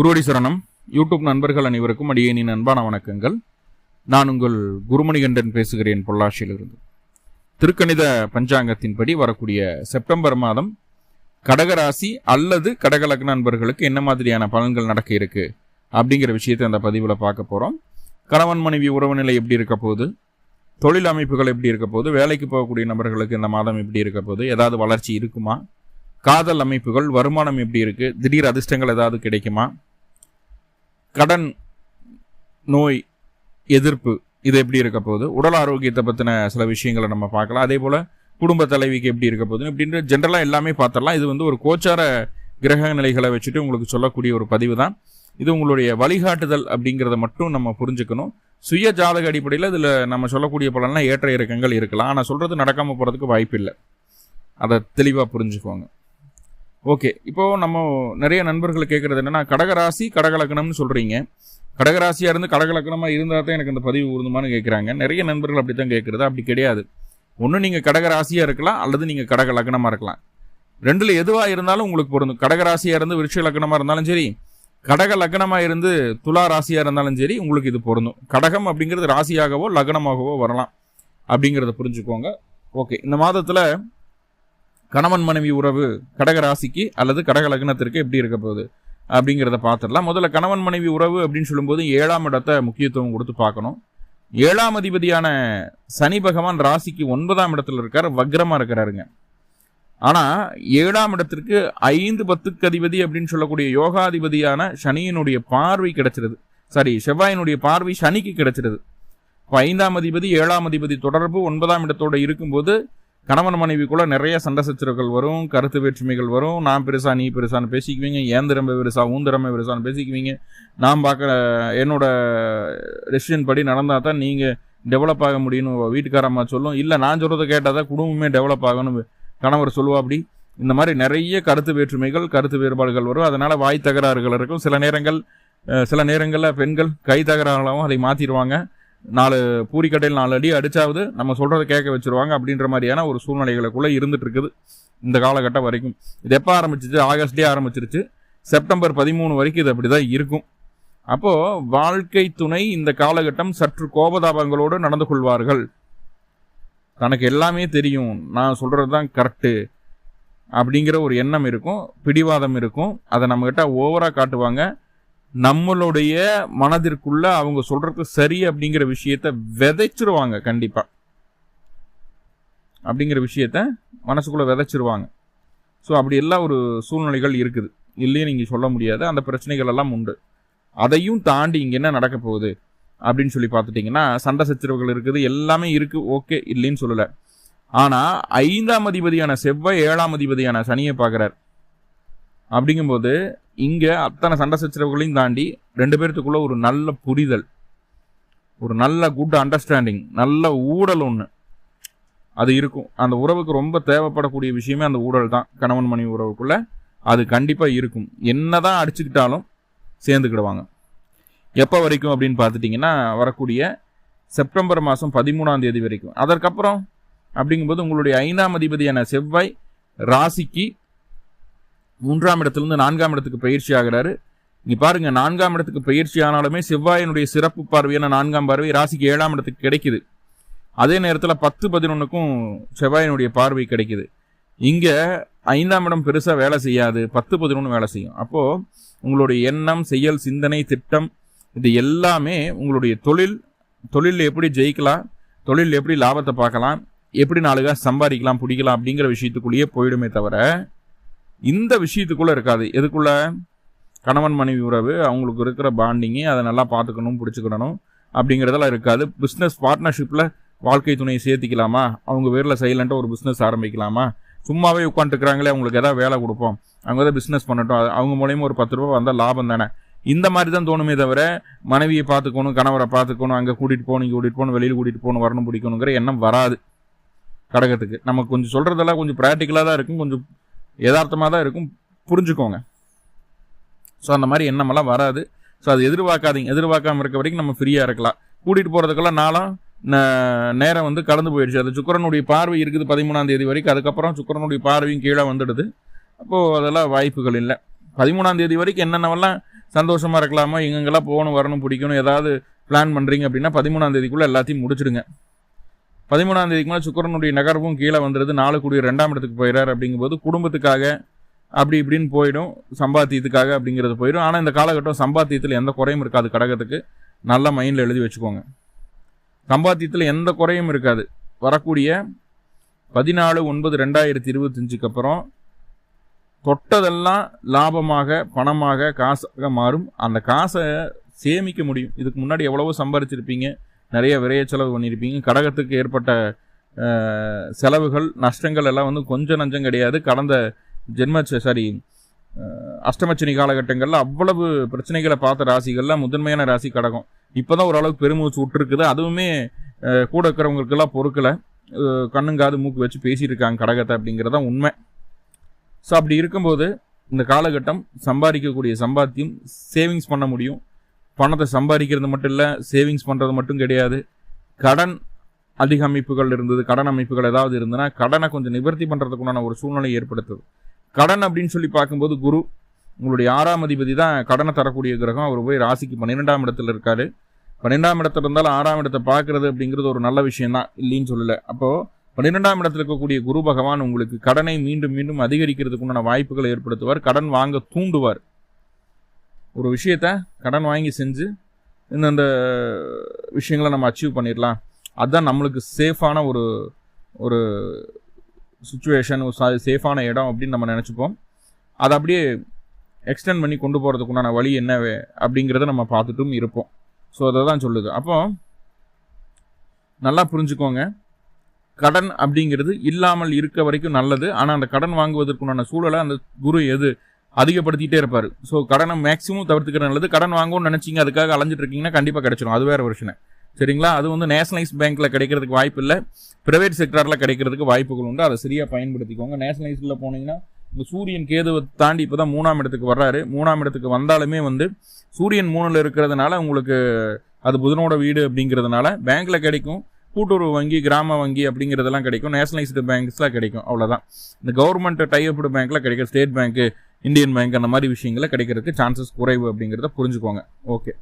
குருவடி சரணம் யூடியூப் நண்பர்கள் அனைவருக்கும் அடியேனின் அன்பான வணக்கங்கள். நான் உங்கள் குருமணிகண்டன் பேசுகிறேன் பொள்ளாச்சியிலிருந்து. திருக்கணித பஞ்சாங்கத்தின்படி வரக்கூடிய செப்டம்பர் மாதம் கடகராசி அல்லது கடகலக்ன நண்பர்களுக்கு என்ன மாதிரியான பலன்கள் நடக்க இருக்கு அப்படிங்கிற விஷயத்தை அந்த பதிவில் பார்க்க போகிறோம் கணவன் மனைவி உறவு நிலை எப்படி இருக்க போகுது? தொழில் அமைப்புகள் எப்படி இருக்க போகுது? வேலைக்கு போகக்கூடிய நபர்களுக்கு இந்த மாதம் எப்படி இருக்க போகுது? ஏதாவது வளர்ச்சி இருக்குமா? காதல் அமைப்புகள் வருமானம் எப்படி இருக்குது திடீர் அதிர்ஷ்டங்கள் ஏதாவது கிடைக்குமா? கடன் நோய் எதிர்ப்பு இது எப்படி இருக்க போகுது? உடல் ஆரோக்கியத்தை பற்றின சில விஷயங்களை நம்ம பார்க்கலாம். அதே போல் குடும்ப தலைவிக்கு எப்படி இருக்க போகுது அப்படின்ற ஜென்ரலாக எல்லாமே பார்த்துடலாம். இது வந்து ஒரு கோச்சார கிரக நிலைகளை வச்சுட்டு உங்களுக்கு சொல்லக்கூடிய ஒரு பதிவு தான். இது உங்களுடைய வழிகாட்டுதல் அப்படிங்கிறத மட்டும் நம்ம புரிஞ்சுக்கணும். சுய ஜாதக அடிப்படையில் இதில் நம்ம சொல்லக்கூடிய பலன்லாம் ஏற்ற இறக்கங்கள் இருக்கலாம். ஆனால் சொல்கிறது நடக்காமல் போகிறதுக்கு வாய்ப்பு இல்லை அதை தெளிவாக புரிஞ்சுக்கோங்க. ஓகே. இப்போ நம்ம நிறைய நண்பர்கள் கேட்குறது என்னன்னா கடகராசி கடகலக்கணம்னு சொல்கிறீங்க கடகராசியாக இருந்து கடகலக்கணமாக இருந்தால் தான் எனக்கு இந்த பதிவு உருந்துமான்னு கேட்குறாங்க நிறைய நண்பர்கள் அப்படி தான் கேட்குறது அப்படி கிடையாது. ஒன்று நீங்கள் கடகராசியாக இருக்கலாம் அல்லது நீங்கள் கடக லக்னமாக இருக்கலாம். ரெண்டில் எதுவாக இருந்தாலும் உங்களுக்கு பொருந்தும். கடகராசியாக இருந்து விருட்ச லக்னமாக இருந்தாலும் சரி கடக லக்னமாக இருந்து துலா ராசியாக இருந்தாலும் சரி உங்களுக்கு இது பொருந்தும். கடகம் அப்படிங்கிறது ராசியாகவோ லக்னமாகவோ வரலாம். அப்படிங்கிறத புரிஞ்சுக்கோங்க. ஓகே. இந்த மாதத்தில் கணவன் மனைவி உறவு கடக ராசிக்கு அல்லது கடக லக்னத்திற்கு எப்படி இருக்க போகுது அப்படிங்கிறத பார்த்துடலாம். முதல்ல கணவன் மனைவி உறவு அப்படின்னு சொல்லும்போது ஏழாம் இடத்தை முக்கியத்துவம் கொடுத்து பார்க்கணும். ஏழாம் அதிபதியான சனி பகவான் ராசிக்கு ஒன்பதாம் இடத்துல இருக்கார் வக்ரமாக இருக்கிறாருங்க. ஆனால் ஏழாம் இடத்திற்கு ஐந்து பத்துக்கு அதிபதி அப்படின்னு சொல்லக்கூடிய யோகாதிபதியான சனியினுடைய பார்வை கிடைச்சிருது. சாரி செவ்வாயினுடைய பார்வை சனிக்கு கிடைச்சிருது. இப்போ ஐந்தாம் அதிபதி ஏழாம் அதிபதி தொடர்பு ஒன்பதாம் இடத்தோட இருக்கும்போது கணவன் மனைவிக்குள்ளே நிறைய சண்டை சச்சரவுகள் வரும் கருத்து வேற்றுமைகள் வரும். நான் பெருசா நீ பெருசான்னு பேசிக்குவீங்க ஏன் திறமை பெருசா ஊன் திறமை பெருசான்னு பேசிக்குவீங்க. நான் பார்க்க என்னோட டெசிஷன் படி நடந்தால் தான் நீங்கள் டெவலப் ஆக முடியும்னு வீட்டுக்காரம்மா சொல்லும். இல்லை நான் சொல்கிறத கேட்டால் தான் குடும்பமே டெவலப் ஆகணும். கணவர் சொல்லுவா அப்படி. இந்த மாதிரி நிறைய கருத்து வேற்றுமைகள் கருத்து வேறுபாடுகள் வரும். அதனால் வாய் தகராறுகள் இருக்கும். சில நேரங்கள் சில நேரங்களில் பெண்கள் கை தகராறாகவும் அதை மாற்றிடுவாங்க நாலு பூரிக்கட்டையில் நாலு அடி அடிச்சாவது நம்ம சொல்கிறத கேட்க வச்சிருவாங்க அப்படின்ற மாதிரியான ஒரு சூழ்நிலைகளுக்குள்ளே இருந்துட்டு இருக்குது இந்த காலகட்டம் வரைக்கும். இது எப்போ ஆரம்பிச்சிச்சு? ஆகஸ்டே ஆரம்பிச்சிருச்சு. செப்டம்பர் பதிமூணு வரைக்கும் இது அப்படி தான் இருக்கும். அப்போது வாழ்க்கை துணை இந்த காலகட்டம் சற்று கோபதாபங்களோடு நடந்து கொள்வார்கள். தனக்கு எல்லாமே தெரியும். நான் சொல்கிறது தான் கரெக்டு அப்படிங்கிற ஒரு எண்ணம் இருக்கும். பிடிவாதம் இருக்கும். அதை நம்மக்கிட்ட ஓவராக காட்டுவாங்க. நம்மளுடைய மனதிற்குள்ள அவங்க சொல்றது சரி அப்படிங்கிற விஷயத்த விதைச்சிருவாங்க கண்டிப்பா. அப்படிங்கிற விஷயத்த மனசுக்குள்ள விதைச்சிருவாங்க. ஸோ அப்படி எல்லாம் ஒரு சூழ்நிலைகள் இருக்குது. இல்லையே நீங்க சொல்ல முடியாது. அந்த பிரச்சனைகள் எல்லாம் உண்டு. அதையும் தாண்டி இங்க என்ன நடக்க போகுது அப்படின்னு சொல்லி பார்த்துட்டீங்கன்னா சண்டை சச்சரவுகள் இருக்குது. எல்லாமே இருக்கு. ஓகே. இல்லைன்னு சொல்லலை. ஆனா ஐந்தாம் அதிபதியான செவ்வாய் ஏழாம் அதிபதியான சனியை பார்க்குறார். அப்படிங்கும்போது இங்கே அத்தனை சண்டை சச்சரவுகளையும் தாண்டி ரெண்டு பேர்த்துக்குள்ள ஒரு நல்ல புரிதல் ஒரு நல்ல குட் அண்டர்ஸ்டாண்டிங் நல்ல ஊடல் ஒன்று அது இருக்கும். அந்த உறவுக்கு ரொம்ப தேவைப்படக்கூடிய விஷயமே அந்த ஊடல் தான். கணவன் மனைவி உறவுக்குள்ளே அது கண்டிப்பாக இருக்கும். என்னதான் அடிச்சுக்கிட்டாலும் சேர்ந்துக்கிடுவாங்க. எப்போ வரைக்கும் அப்படின்னு பார்த்துட்டிங்கன்னா வரக்கூடிய செப்டம்பர் மாதம் பதிமூணாம் தேதி வரைக்கும். அதற்கப்புறம் அப்படிங்கும்போது உங்களுடைய ஐந்தாம் அதிபதியான செவ்வாய் ராசிக்கு மூன்றாம் இடத்திலிருந்து நான்காம் இடத்துக்கு பயிற்சி ஆகிறாரு. நீ பாருங்க நான்காம் இடத்துக்கு பயிற்சி ஆனாலுமே செவ்வாயினுடைய சிறப்பு பார்வையான நான்காம் பார்வை ராசிக்கு ஏழாம் இடத்துக்கு கிடைக்குது. அதே நேரத்தில் பத்து பதினொன்றுக்கும் செவ்வாயினுடைய பார்வை கிடைக்குது. இங்கே ஐந்தாம் இடம் பெருசாக வேலை செய்யாது. பத்து பதினொன்று வேலை செய்யும். அப்போது உங்களுடைய எண்ணம் செயல் சிந்தனை திட்டம் இது எல்லாமே உங்களுடைய தொழில் தொழிலில் எப்படி ஜெயிக்கலாம் தொழில் எப்படி லாபத்தை பார்க்கலாம் எப்படி நாளுக்காக சம்பாதிக்கலாம் பிடிக்கலாம் அப்படிங்கிற விஷயத்துக்குள்ளேயே போயிடுமே தவிர இந்த விஷயத்துக்குள்ளே இருக்காது. எதுக்குள்ள? கணவன் மனைவி உறவு அவங்களுக்கு இருக்கிற பாண்டிங்கு அதை நல்லா பார்த்துக்கணும் பிடிச்சிக்கிடணும் அப்படிங்கிறதெல்லாம் இருக்காது. பிஸ்னஸ் பார்ட்னர்ஷிப்பில் வாழ்க்கை துணையை சேர்த்திக்கலாமா? அவங்க பேரில் சைலண்ட்டாக ஒரு பிஸ்னஸ் ஆரம்பிக்கலாமா? சும்மாவே உட்காந்துருக்குறாங்களே அவங்களுக்கு எதாவது வேலை கொடுப்போம். அவங்க தான் பிஸ்னஸ் பண்ணட்டும் அவங்க மூலயமா ஒரு பத்து ரூபா வந்தால் லாபம் தானே. இந்த மாதிரி தான் தோணுமே தவிர மனைவியை பார்த்துக்கணும் கணவரை பார்த்துக்கணும் அங்கே கூட்டிகிட்டு போகணும் இங்கே கூட்டிகிட்டு போகணும் வெளியில் கூட்டிகிட்டு போகணும் வரணும் பிடிக்கணுங்கிற எண்ணம் வராது. கடகத்துக்கு. நமக்கு கொஞ்சம் சொல்கிறதெல்லாம் கொஞ்சம் ப்ராக்டிக்கலாக தான் இருக்கும். கொஞ்சம் யதார்த்தமாக தான் இருக்கும். புரிஞ்சுக்கோங்க. ஸோ அந்த மாதிரி எண்ணமெல்லாம் வராது. ஸோ அது எதிர்பார்க்காதீங்க. எதிர்பார்க்காம இருக்க வரைக்கும் நம்ம ஃப்ரீயாக இருக்கலாம். கூட்டிகிட்டு போகிறதுக்கெல்லாம் நாளாக ந- நேரம் வந்து கடந்து போயிடுச்சு. அது சுக்கிரனுடைய பார்வை இருக்குது பதிமூணாம் தேதி வரைக்கும். அதுக்கப்புறம் சுக்கரனுடைய பார்வையும் கீழே வந்துடுது. அப்போது அதெல்லாம் வாய்ப்புகள் இல்லை. பதிமூணாம் தேதி வரைக்கும் என்னென்னவெல்லாம் சந்தோஷமாக இருக்கலாமா எங்கெங்கெல்லாம் போகணும் வரணும் பிடிக்கணும் ஏதாவது பிளான் பண்ணுறீங்க அப்படின்னா பதிமூணாம் தேதிக்குள்ளே எல்லாத்தையும் முடிச்சிடுங்க. பதிமூணாம் தேதிக்கு மேலே சுக்கரனுடைய நகர்வும் கீழே வந்துடுது நாலு கூடிய ரெண்டாம் இடத்துக்கு போயிடார் அப்படிங்கும்போது குடும்பத்துக்காக அப்படி இப்படின்னு போயிடும். சம்பாத்தியத்துக்காக அப்படிங்கிறது போயிடும். ஆனால் இந்த காலகட்டம் சம்பாத்தியத்தில் எந்த குறையும் இருக்காது கடகத்துக்கு. நல்ல மைண்டில் எழுதி வச்சுக்கோங்க. சம்பாத்தியத்தில் எந்த குறையும் இருக்காது. வரக்கூடிய பதினாலு ஒன்பது ரெண்டாயிரத்தி இருபத்தஞ்சுக்கு அப்புறம் தொட்டதெல்லாம் லாபமாக பணமாக காசாக மாறும். அந்த காசை சேமிக்க முடியும். இதுக்கு முன்னாடி எவ்வளவோ சம்பாரிச்சிருப்பீங்க. நிறைய விரைய செலவு பண்ணியிருப்பீங்க. கடகத்துக்கு ஏற்பட்ட செலவுகள் நஷ்டங்கள் எல்லாம் வந்து கொஞ்சம் நஞ்சம் கிடையாது. கடந்த ஜென்ம சாரி அஷ்டமச்சனி காலகட்டங்களில் அவ்வளவு பிரச்சனைகளை பார்த்த ராசிகள்லாம் முதன்மையான ராசி கடகம். இப்போ தான் ஓரளவுக்கு பெருமூச்சு விட்டுருக்குது. அதுவுமே கூட இருக்கிறவங்களுக்கெல்லாம் பொறுக்கலை. கண்ணுங்காது மூக்கு வச்சு பேசிட்டு இருக்காங்க கடகத்தை அப்படிங்கிறது தான் உண்மை. ஸோ அப்படி இருக்கும்போது இந்த காலகட்டம் சம்பாதிக்கக்கூடிய சம்பாத்தியம் சேவிங்ஸ் பண்ண முடியும். பணத்தை சம்பாதிக்கிறது மட்டும் இல்லை சேவிங்ஸ் பண்ணுறது மட்டும் கிடையாது. கடன் அதிக அமைப்புகள் இருந்தது. கடன் அமைப்புகள் ஏதாவது இருந்ததுன்னா கடனை கொஞ்சம் நிவர்த்தி பண்ணுறதுக்குண்டான ஒரு சூழ்நிலை ஏற்படுத்துது. கடன் அப்படின்னு சொல்லி பார்க்கும்போது குரு உங்களுடைய ஆறாம் அதிபதி தான் கடனை தரக்கூடிய கிரகம். அவர் போய் ராசிக்கு பன்னிரெண்டாம் இடத்துல இருக்காரு. பன்னிரெண்டாம் இடத்துல இருந்தாலும் ஆறாம் இடத்தை பார்க்குறது அப்படிங்கிறது ஒரு நல்ல விஷயம் தான். இல்லைன்னு சொல்லலை. அப்போது பன்னிரெண்டாம் இடத்துல இருக்கக்கூடிய குரு பகவான் உங்களுக்கு கடனை மீண்டும் மீண்டும் அதிகரிக்கிறதுக்குண்டான வாய்ப்புகளை ஏற்படுத்துவார். கடன் வாங்க தூண்டுவார். ஒரு விஷயத்த கடன் வாங்கி செஞ்சு இந்தந்த விஷயங்களை நம்ம அச்சீவ் பண்ணிடலாம். அதுதான் நம்மளுக்கு சேஃபான ஒரு ஒரு சுச்சுவேஷன் சேஃபான இடம் அப்படின்னு நம்ம நினச்சிப்போம். அதை அப்படியே எக்ஸ்டெண்ட் பண்ணி கொண்டு போகிறதுக்குண்டான வழி என்ன அப்படிங்கிறத நம்ம பார்த்துட்டும் இருப்போம். ஸோ அதை தான் சொல்லுது. அப்போ நல்லா புரிஞ்சுக்கோங்க. கடன் அப்படிங்கிறது இல்லாமல் இருக்க வரைக்கும் நல்லது. ஆனால் அந்த கடன் வாங்குவதற்குண்டான சூழலை அந்த குரு எது? அதிகப்படுத்திட்டே இருப்பார். ஸோ கடனை மேக்ஸிமம் தவிர்த்துக்கிற நல்லது. கடன் வாங்கணும்னு நினச்சிங்க அதுக்காக அலைஞ்சிட்டு இருக்கீங்கன்னா கண்டிப்பாக கிடைச்சிடும் அது வேற பிரச்சனை. சரிங்களா? அது வந்து நேஷனலைஸ் பேங்க்கில் கிடைக்கிறதுக்கு வாய்ப்பு இல்லை. ப்ரைவேட் செக்டார்ல கிடைக்கிறதுக்கு வாய்ப்புகள் உண்டு. அதை சரியாக பயன்படுத்திக்கோங்க. நேஷனலைஸில் போனீங்கன்னா இந்த சூரியன் கேதுவை தாண்டி இப்போ தான் மூணாம் இடத்துக்கு வர்றாரு. மூணாம் இடத்துக்கு வந்தாலுமே வந்து சூரியன் மூணில் இருக்கிறதுனால உங்களுக்கு அது புதனோட வீடு அப்படிங்கிறதுனால பேங்க்கில் கிடைக்கும். கூட்டுறவு வங்கி கிராம வங்கி அப்படிங்கிறதெல்லாம் கிடைக்கும். நேஷனலைஸ்டு பேங்க்ஸ்லாம் கிடைக்கும். அவ்வளோதான் இந்த கவர்மெண்ட் டைஅப்டு பேங்க்கில் கிடைக்கும் ஸ்டேட் பேங்க்கு இந்தியன் பேங்க் அந்த மாதிரி விஷயங்கள கிடைக்கிறதுக்கு சான்சஸ் குறைவு அப்படிங்கிறத புரிஞ்சுக்கோங்க. ஓகே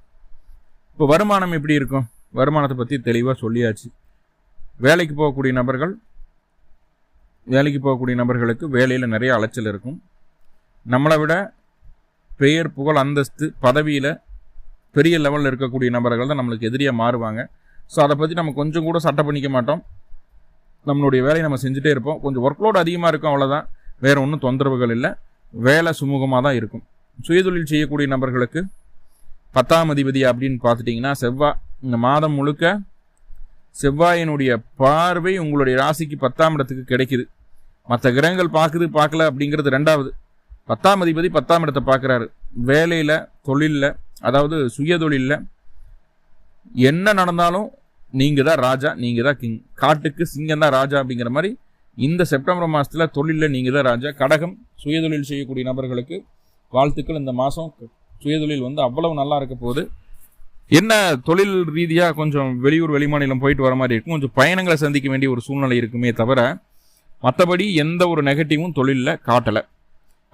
இப்போ வருமானம் எப்படி இருக்கும்? வருமானத்தை பற்றி தெளிவாக சொல்லியாச்சு. வேலைக்கு போகக்கூடிய நபர்கள் வேலைக்கு போகக்கூடிய நபர்களுக்கு வேலையில் நிறைய அலைச்சல் இருக்கும். நம்மளை விட பெயர் புகழ் அந்தஸ்து பதவியில் பெரிய லெவலில் இருக்கக்கூடிய நபர்கள் தான் நம்மளுக்கு எதிரியாக மாறுவாங்க. ஸோ அதை பற்றி நம்ம கொஞ்சம் கூட சட்டை பண்ணிக்க மாட்டோம். நம்மளுடைய வேலையை நம்ம செஞ்சுட்டே இருப்போம். கொஞ்சம் ஒர்க்லோடு அதிகமாக இருக்கும் அவ்வளோதான் வேறு ஒன்றும் தொந்தரவுகள் இல்லை. வேலை சுமூகமாக தான் இருக்கும். சுயதொழில் செய்யக்கூடிய நபர்களுக்கு பத்தாம் அதிபதி அப்படின்னு பார்த்துட்டிங்கன்னா செவ்வாய் இந்த மாதம் முழுக்க செவ்வாயினுடைய பார்வை உங்களுடைய ராசிக்கு பத்தாம் இடத்துக்கு கிடைக்குது. மற்ற கிரகங்கள் பார்க்குது பார்க்கல அப்படிங்கிறது ரெண்டாவது. பத்தாம் அதிபதி பத்தாம் இடத்தை பார்க்குறாரு. வேலையில் தொழிலில் அதாவது சுயதொழிலில் என்ன நடந்தாலும் நீங்கள் தான் ராஜா நீங்கள் தான் கிங். காட்டுக்கு சிங்கம் தான் ராஜா அப்படிங்கிற மாதிரி இந்த செப்டம்பர் மாதத்தில் தொழிலில் நீங்கள் தான் ராஜா. கடகம் சுயதொழில் செய்யக்கூடிய நபர்களுக்கு வாழ்த்துக்கள். இந்த மாதம் சுயதொழில் வந்து அவ்வளவு நல்லா இருக்க போகுது. என்ன தொழில் ரீதியாக கொஞ்சம் வெளியூர் வெளிமாநிலம் போயிட்டு வர மாதிரி இருக்கும். கொஞ்சம் பயணங்களை சந்திக்க வேண்டிய ஒரு சூழ்நிலை இருக்குமே தவிர மற்றபடி எந்த ஒரு நெகட்டிவும் தொழிலில் காட்டலை.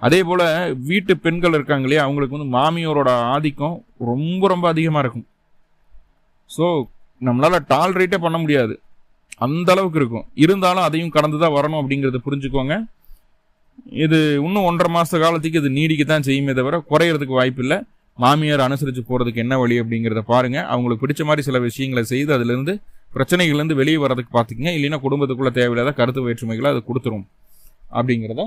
அதே போல் வீட்டு பெண்கள் இருக்காங்க இல்லையா அவங்களுக்கு வந்து மாமியோரோட ஆதிக்கம் ரொம்ப ரொம்ப அதிகமாக இருக்கும். ஸோ நம்மளால் டால்ரேட்டே பண்ண முடியாது. அந்த அளவுக்கு இருக்கும். இருந்தாலும் அதையும் கடந்து தான் வரணும் அப்படிங்கிறத புரிஞ்சுக்கோங்க. இது இன்னும் ஒன்றரை மாத காலத்துக்கு இது நீடிக்க தான் செய்யுமே தவிர குறையிறதுக்கு வாய்ப்பு இல்லை மாமியார் அனுசரித்து போகிறதுக்கு என்ன வழி அப்படிங்கிறத பாருங்கள் அவங்களுக்கு பிடிச்ச மாதிரி சில விஷயங்களை செய்து அதுலேருந்து பிரச்சனைகள்லேருந்து வெளியே வர்றதுக்கு பார்த்துக்கங்க இல்லைன்னா குடும்பத்துக்குள்ளே தேவையில்லாத கருத்து வேற்றுமைகளை அது கொடுத்துரும் அப்படிங்கிறத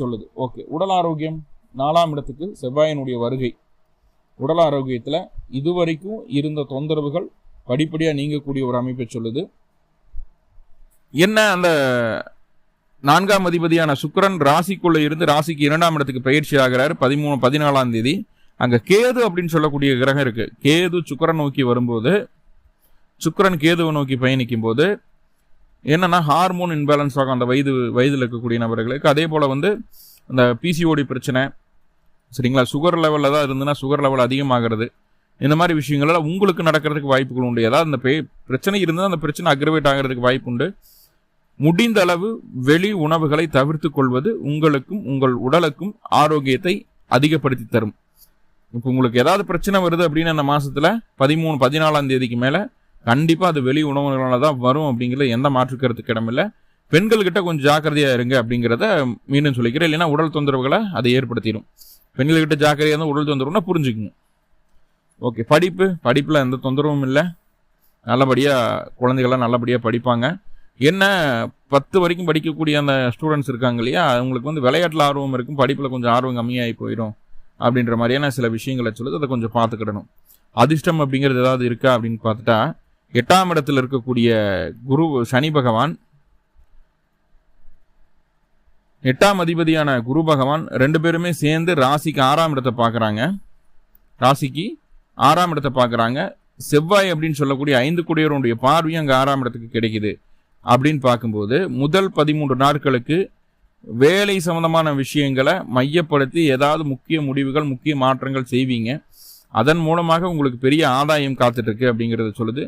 சொல்லுது. ஓகே. உடல் ஆரோக்கியம் நாலாம் இடத்துக்கு செவ்வாயினுடைய வருகை. உடல் ஆரோக்கியத்தில் இதுவரைக்கும் இருந்த தொந்தரவுகள் படிப்படியாக நீங்கக்கூடிய ஒரு அமைப்பை சொல்லுது. என்ன அந்த நான்காம் அதிபதியான சுக்கிரன் ராசிக்குள்ள இருந்து ராசிக்கு இரண்டாம் இடத்துக்கு பயிற்சி ஆகிறாரு. பதிமூணு பதினாலாம் தேதி. அங்க கேது அப்படின்னு சொல்லக்கூடிய கிரகம் இருக்கு. கேது சுக்கரன் நோக்கி வரும்போது சுக்கரன் கேதுவை நோக்கி பயணிக்கும் போது என்னன்னா ஹார்மோன் இன்பேலன்ஸ் ஆகும் அந்த வயது வயதில் இருக்கக்கூடிய நபர்களுக்கு. அதே போல வந்து அந்த பிசிஓடி பிரச்சனை சரிங்களா? சுகர் லெவலில் தான் இருந்துன்னா சுகர் லெவல் அதிகமாகிறது. இந்த மாதிரி விஷயங்கள்லாம் உங்களுக்கு நடக்கிறதுக்கு வாய்ப்புகள் உண்டு. ஏதாவது அந்த பே பிரச்சனை இருந்தால் அந்த பிரச்சனை அக்ரவேட் ஆகிறதுக்கு வாய்ப்பு உண்டு முடிந்த அளவு வெளி உணவுகளை தவிர்த்து கொள்வது உங்களுக்கும் உங்கள் உடலுக்கும் ஆரோக்கியத்தை அதிகப்படுத்தி தரும். இப்போ உங்களுக்கு ஏதாவது பிரச்சனை வருது அப்படின்னு அந்த மாசத்துல பதிமூணு பதினாலாம் தேதிக்கு மேல கண்டிப்பா அது வெளி உணவுகளால தான் வரும் அப்படிங்கிறது எந்த மாற்று கருத்துக்கு இடமில்லை பெண்கள்கிட்ட கொஞ்சம் ஜாக்கிரதையா இருங்க அப்படிங்கிறத மீண்டும் சொல்லிக்கிறேன். இல்லைன்னா உடல் தொந்தரவுகளை அதை ஏற்படுத்திடும் பெண்கள்கிட்ட ஜாக்கிரதையாக இருந்தால் உடல் தொந்தரவுனா புரிஞ்சுக்குங்க. ஓகே படிப்பு படிப்பில் எந்த தொந்தரவும் இல்லை. நல்லபடியாக குழந்தைகள்லாம் நல்லபடியாக படிப்பாங்க. என்ன பத்து வரைக்கும் படிக்கக்கூடிய அந்த ஸ்டூடெண்ட்ஸ் இருக்காங்க இல்லையா அவங்களுக்கு வந்து விளையாட்டில் ஆர்வம் இருக்கும் படிப்பில் கொஞ்சம் ஆர்வம் கம்மியாகி போயிடும் அப்படின்ற மாதிரியான சில விஷயங்களை சொல்லுது. அதை கொஞ்சம் பார்த்துக்கிடணும். அதிர்ஷ்டம் அப்படிங்கிறது ஏதாவது இருக்கா அப்படின்னு பார்த்துட்டா எட்டாம் இடத்துல இருக்கக்கூடிய குரு சனி பகவான் எட்டாம் அதிபதியான குரு பகவான் ரெண்டு பேருமே சேர்ந்து ராசிக்கு ஆறாம் இடத்தை பார்க்குறாங்க. ராசிக்கு ஆறாம் இடத்தை பார்க்குறாங்க. செவ்வாய் அப்படின்னு சொல்லக்கூடிய ஐந்து குடியோருடைய பார்வையும் அங்கே ஆறாம் இடத்துக்கு கிடைக்குது. அப்படின்னு பார்க்கும்போது முதல் பதிமூன்று நாட்களுக்கு வேலை சம்பந்தமான விஷயங்களை மையப்படுத்தி ஏதாவது முக்கிய முடிவுகள் முக்கிய மாற்றங்கள் செய்வீங்க. அதன் மூலமாக உங்களுக்கு பெரிய ஆதாயம் காத்துட்ருக்கு அப்படிங்கிறத சொல்லுது.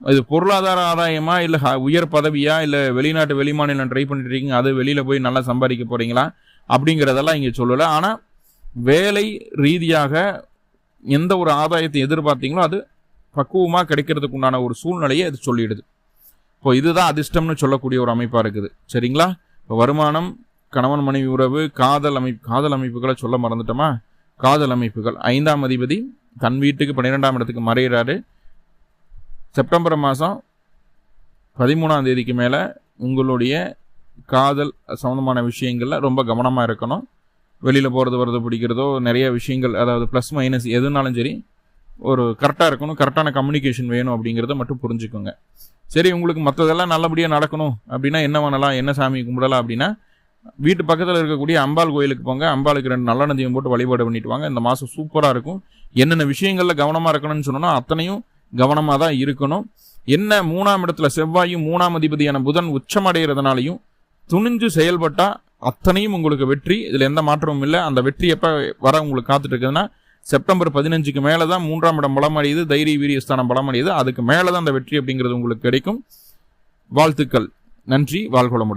இது பொருளாதார ஆதாயமா இல்லை உயர் பதவியா இல்லை வெளிநாட்டு வெளிமாநிலம் ட்ரை பண்ணிட்டு இருக்கீங்க அது வெளியில் போய் நல்லா சம்பாதிக்க போகிறீங்களா அப்படிங்கிறதெல்லாம் இங்கே சொல்லலை. ஆனால் வேலை ரீதியாக எந்த ஒரு ஆதாயத்தை எதிர்பார்த்தீங்களோ அது பக்குவமாக கிடைக்கிறதுக்கு உண்டான ஒரு சூழ்நிலையை அது சொல்லிடுது. இப்போ இதுதான் அதிர்ஷ்டம்னு சொல்லக்கூடிய ஒரு அமைப்பாக இருக்குது. சரிங்களா? இப்போ வருமானம் கணவன் மனைவி உறவு காதல் அமைப்பு காதல் அமைப்புகளை சொல்ல மறந்துட்டோமா? காதல் அமைப்புகள். ஐந்தாம் அதிபதி தன் வீட்டுக்கு பன்னிரெண்டாம் இடத்துக்கு மறைகிறாரு செப்டம்பர் மாதம் பதிமூணாம் தேதிக்கு மேலே உங்களுடைய காதல் சம்மந்தமான விஷயங்களில் ரொம்ப கவனமாக இருக்கணும். வெளியில் போகிறது வர்றது பிடிக்கிறதோ நிறைய விஷயங்கள் அதாவது ப்ளஸ் மைனஸ் எதுனாலும் சரி ஒரு கரெக்டாக இருக்கணும் கரெக்டான கம்யூனிகேஷன் வேணும் அப்படிங்கிறத மட்டும் புரிஞ்சுக்கோங்க. சரி உங்களுக்கு மற்றதெல்லாம் நல்லபடியாக நடக்கணும் அப்படின்னா என்ன பண்ணலாம் என்ன சாமி கும்பிடலாம் அப்படின்னா வீட்டு பக்கத்தில் இருக்கக்கூடிய அம்பாள் கோயிலுக்கு போங்க. அம்பாளுக்கு ரெண்டு நல்ல நதியும் போட்டு வழிபாடு பண்ணிட்டு வாங்க. இந்த மாதம் சூப்பராக இருக்கும். என்னென்ன விஷயங்களில் கவனமாக இருக்கணும்னு சொன்னோன்னா அத்தனையும் கவனமாக தான் இருக்கணும். என்ன மூணாம் இடத்துல செவ்வாயும் மூணாம் அதிபதியான புதன் உச்சமடைகிறதுனாலையும் துணிஞ்சு செயல்பட்டால் அத்தனையும் உங்களுக்கு வெற்றி. இதில் எந்த மாற்றமும் இல்லை. அந்த வெற்றி எப்போ வர உங்களுக்கு காத்துட்டு இருக்குதுன்னா செப்டம்பர் பதினஞ்சுக்கு மேலே தான் மூன்றாம் இடம் பலமடையுது தைரிய வீரியஸ்தானம் பலமடையுது அதுக்கு மேலே தான் அந்த வெற்றி அப்படிங்கிறது உங்களுக்கு கிடைக்கும். வாழ்த்துக்கள். நன்றி. வாழ்கொளமுடன்